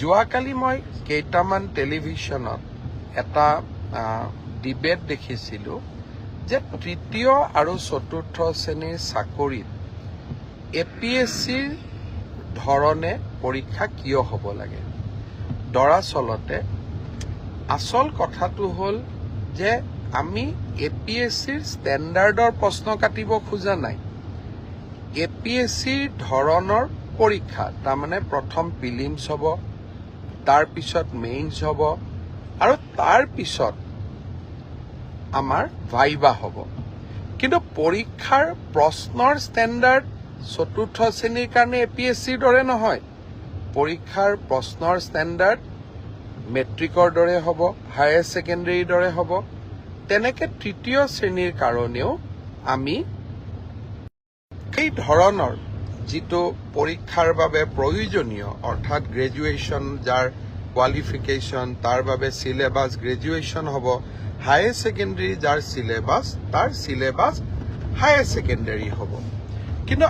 যোৱাকালি মই কেইটামান টেলিভিশ্যনত এটা ডিবেট দেখিছিলোঁ যে তৃতীয় আৰু চতুৰ্থ শ্ৰেণীৰ চাকৰিত এ পি এছ চিৰ ধৰণে পৰীক্ষা কিয় হ'ব লাগে? দৰাচলতে আচল কথাটো হ'ল যে আমি এ পি এছ চিৰ ষ্টেণ্ডাৰ্ডৰ প্ৰশ্ন কাটিব খোজা নাই। এ পি এছ চিৰ ধৰণৰ পৰীক্ষা তাৰমানে প্ৰথম প্ৰিলিমছ হ'ব তাৰপিছত মেইনছ হ'ব আৰু তাৰপিছত আমাৰ ভাইবা হ'ব। কিন্তু পৰীক্ষাৰ প্ৰশ্নৰ ষ্টেণ্ডাৰ্ড চতুৰ্থ শ্ৰেণীৰ কাৰণে এ পি এছ চিৰ দৰে নহয়। পৰীক্ষাৰ প্ৰশ্নৰ ষ্টেণ্ডাৰ্ড মেট্ৰিকৰ দৰে হ'ব হায়াৰ ছেকেণ্ডেৰীৰ দৰে হ'ব। তেনেকে তৃতীয় শ্ৰেণীৰ কাৰণেও আমি সেই ধৰণৰ যিটো পৰীক্ষাৰ বাবে প্ৰয়োজনীয় অৰ্থাৎ গ্ৰেজুৱেশ্যন যাৰ কোৱালিফিকেশ্যন তাৰ বাবে চিলেবাছ গ্ৰেজুৱেশ্যন হ'ব হায়াৰ ছেকেণ্ডেৰী যাৰ চিলেবাছ তাৰ চিলেবাছ হায়াৰ ছেকেণ্ডেৰী হ'ব। কিন্তু